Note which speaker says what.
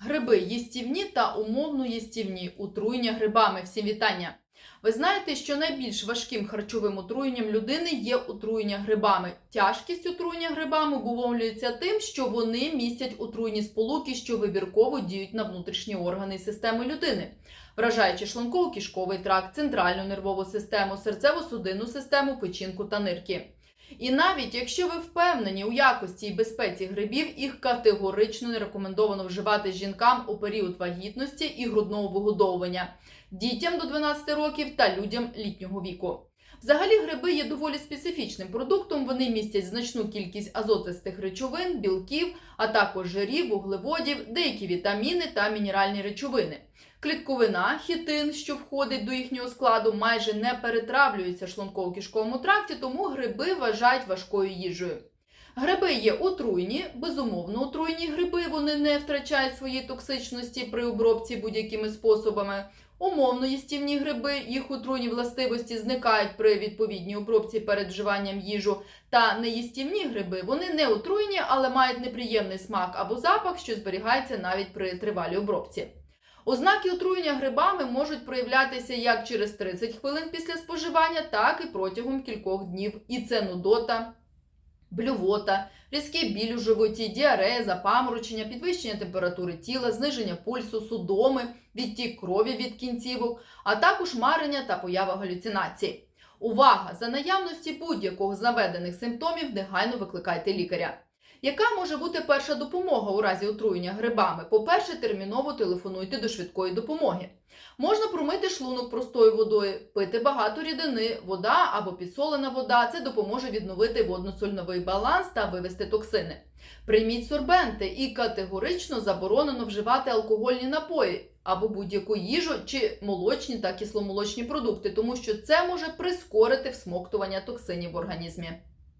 Speaker 1: Гриби їстівні та умовно їстівні. Отруєння грибами. Всім вітання! Ви знаєте, що найбільш важким харчовим отруєнням людини є отруєння грибами. Тяжкість отруєння грибами обумовлюється тим, що вони містять отруйні сполуки, що вибірково діють на внутрішні органи і системи людини, вражаючи шлунково-кишковий тракт, центральну нервову систему, серцево-судинну систему, печінку та нирки. І навіть якщо ви впевнені у якості і безпеці грибів, їх категорично не рекомендовано вживати жінкам у період вагітності і грудного вигодовування, дітям до 12 років та людям літнього віку. Взагалі, гриби є доволі специфічним продуктом. Вони містять значну кількість азотистих речовин, білків, а також жирів, вуглеводів, деякі вітаміни та мінеральні речовини. Клітковина, хітин, що входить до їхнього складу, майже не перетравлюється в шлунково-кишковому тракті, тому гриби вважають важкою їжею. Гриби є отруйні, безумовно отруйні гриби, вони не втрачають своєї токсичності при обробці будь-якими способами. Умовно їстівні гриби, їх отруйні властивості зникають при відповідній обробці перед вживанням їжу. Та неїстівні гриби, вони не отруйні, але мають неприємний смак або запах, що зберігається навіть при тривалій обробці. Ознаки отруєння грибами можуть проявлятися як через 30 хвилин після споживання, так і протягом кількох днів. І це нудота, блювота, різкий біль у животі, діарея, запаморочення, підвищення температури тіла, зниження пульсу, судоми, відтік крові від кінцівок, а також марення та поява галюцинацій. Увага! За наявності будь-якого з наведених симптомів негайно викликайте лікаря. Яка може бути перша допомога у разі отруєння грибами? По-перше, терміново телефонуйте до швидкої допомоги. Можна промити шлунок простою водою, пити багато рідини, вода або підсолена вода. Це допоможе відновити водно-сольновий баланс та вивести токсини. Прийміть сорбенти і категорично заборонено вживати алкогольні напої або будь-яку їжу чи молочні та кисломолочні продукти, тому що це може прискорити всмоктування токсинів в організмі.